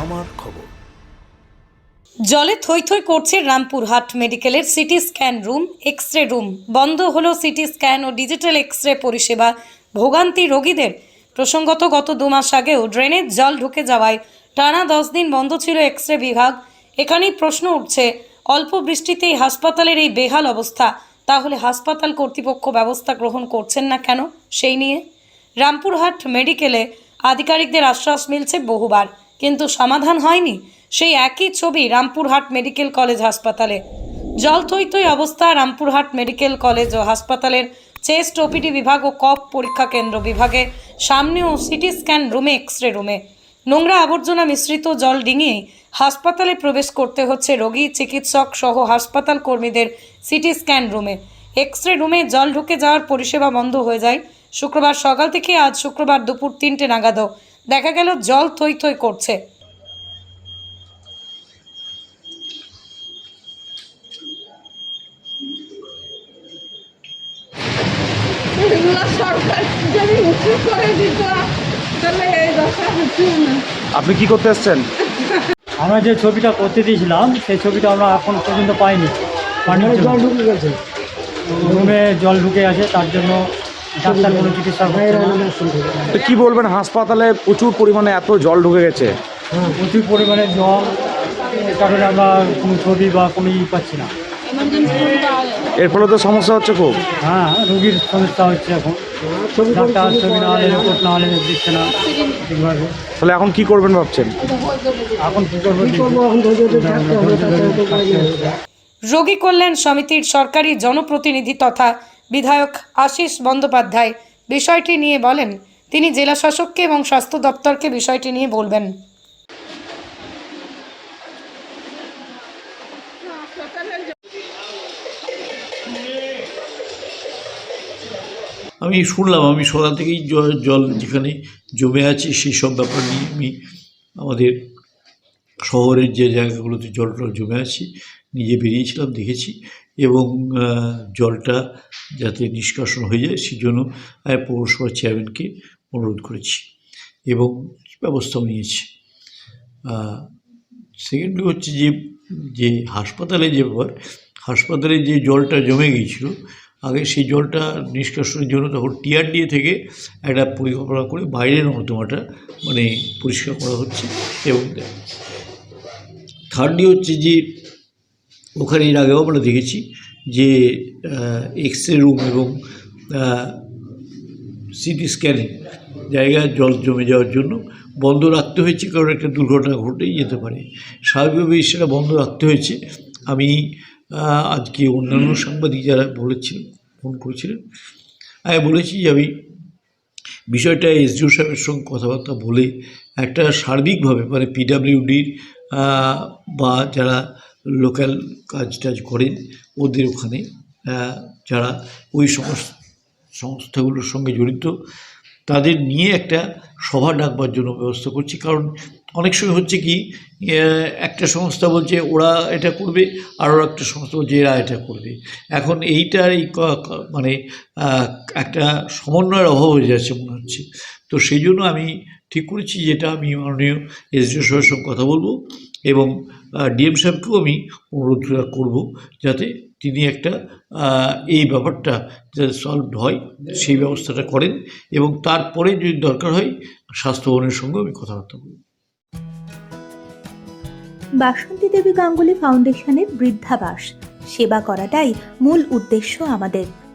আমার খবর। জলে থই থই করছে রামপুরহাট মেডিকেলের CT scan room X ray room. বন্ধ হলো সিটি স্ক্যান ও ডিজিটাল এক্স রে পরিষেবা। ভোগান্তি রোগীদের। প্রসঙ্গত গত দু মাস আগেও ড্রেনের জল ঢুকে যাওয়ায় টানা দশ দিন বন্ধ ছিল এক্স রে বিভাগ। এখানেই প্রশ্ন উঠছে, অল্প বৃষ্টিতেই হাসপাতালের এই বেহাল অবস্থা, তাহলে হাসপাতাল কর্তৃপক্ষ ব্যবস্থা গ্রহণ করছেন না কেন সেই নিয়ে? রামপুরহাট মেডিকেলে আধিকারিকদের আশ্বাস মিলছে বহুবার। কিন্তু সমাধান হয়নি। সেই একই ছবি রামপুরহাট মেডিকেল কলেজ হাসপাতালে। জল থই অবস্থা রামপুরহাট মেডিকেল কলেজ ও হাসপাতালের চেস্ট, ওপিডি বিভাগ ও কপ পরীক্ষা কেন্দ্র বিভাগে সামনে ও সিটি স্ক্যান রুমে এক্স রে রুমে। নোংরা আবর্জনা মিশ্রিত জল ডিঙিয়ে হাসপাতালে প্রবেশ করতে হচ্ছে রোগী, চিকিৎসক সহ হাসপাতাল কর্মীদের সিটি স্ক্যান রুমে। এক্স রে রুমে জল ঢুকে যাওয়ার পরিষেবা বন্ধ হয়ে যায়। শুক্রবার সকাল থেকে আজ শুক্রবার দুপুর তিনটে নাগাদও দেখা গেল জল থই থই করছে। আপনি কি করতে এসছেন? আমরা যে ছবিটা করতে দিয়েছিলাম সেই ছবিটা আমরা এখন পর্যন্ত পাইনি। জল ঢুকে গেছে। রুমে জল ঢুকে আছে তার জন্য ডাক্তার কোনো চিকিৎসা করছে না। তো কি বলবেন হাসপাতালে প্রচুর পরিমাণে এত জল ঢুকে গেছে? প্রচুর পরিমাণে জল এর কারণে আমরা কোনো ছবি বা কোনো ই পাচ্ছি না। এর ফলে তো সমস্যা হচ্ছে খুব। হ্যাঁ রুগীর সমস্যা হচ্ছে এখন। ডাক্তার ছবি না হলে রিপোর্ট না হলে দিচ্ছে না। ঠিকভাবে তাহলে এখন কি করবেন ভাবছেন? এখন কী করব রোগী কল্যাণ সমিতির সরকারি জনপ্রতিনিধি তথা বিধায়ক আশিস বন্দ্যোপাধ্যায়। বিষয়টি নিয়ে বলেন, তিনি জেলা শাসককে এবং স্বাস্থ্য দপ্তরকে বিষয়টি নিয়ে বলবেন। আমি শুনলাম, আমি সকাল থেকেই জল জল যেখানে জমে আছে সেই সব ব্যাপার নিয়ে আমি আমাদের শহরের যে জায়গাগুলোতে জল টল জমে আছে নিজে বেরিয়েছিলাম, দেখেছি এবং জলটা যাতে নিষ্কাশন হয়ে যায় সেই জন্য আমি পৌরসভার চেয়ারম্যানকে অনুরোধ করেছি এবং ব্যবস্থাও নিয়েছি। সেকেন্ডলি হচ্ছে যে যে হাসপাতালে যে ব্যাপার, হাসপাতালে যে জলটা জমে গিয়েছিল, আগে সেই জলটা নিষ্কাশনের জন্য তখন টিআরডিএ থেকে একটা পরিকল্পনা করে বাইরের নর্দমাটা মানে পরিষ্কার করা হচ্ছে এবং থার্ডলি হচ্ছে যে ওখানে এর আগেও আমরা দেখেছি যে এক্স রে রুম এবং সিটি স্ক্যানিং জায়গায় জল জমে যাওয়ার জন্য বন্ধ রাখতে হয়েছে, কারণ একটা দুর্ঘটনা ঘটেই যেতে পারে। স্বাভাবিকভাবেই সেটা বন্ধ রাখতে হয়েছে। আমি আজকে অন্যান্য সাংবাদিক যারা বলেছিলেন ফোন করেছিলেন আমি বলেছি যে আমি বিষয়টা এসডিও সাহেবের সঙ্গে কথাবার্তা বলে একটা সার্বিকভাবে মানে পিডাব্লিউডির বা যারা লোকাল কাজ টাজ করেন, ওদের ওখানে যারা ওই সংস্থাগুলোর সঙ্গে জড়িত, তাদের নিয়ে একটা সভা ডাকবার জন্য ব্যবস্থা করছি। কারণ অনেক সময় হচ্ছে কি একটা সংস্থা বলছে, ওরা এটা করবে, আরও একটা সংস্থা বলছে, এরা এটা করবে। এখন এইটার এই মানে একটা সমন্বয়ের অভাব হয়ে যাচ্ছে মনে হচ্ছে। তো সেই জন্য আমি ঠিক করেছি, যেটা আমি মাননীয় সাহেবের সঙ্গে কথা বলব। এবং ডিএম সাহেবকেও আমি অনুরোধ করব যাতে তিনি একটা এই ব্যাপারটা যাতে সলভড হয়, সেই ব্যবস্থাটা করেন এবং তারপরে যদি দরকার হয় স্বাস্থ্য ভবনের সঙ্গে আমি কথাবার্তা বলব। বাসন্তী দেবী গাঙ্গুলি ফাউন্ডেশনের বৃদ্ধাবাস। সেবা করাটাই মূল উদ্দেশ্য আমাদের।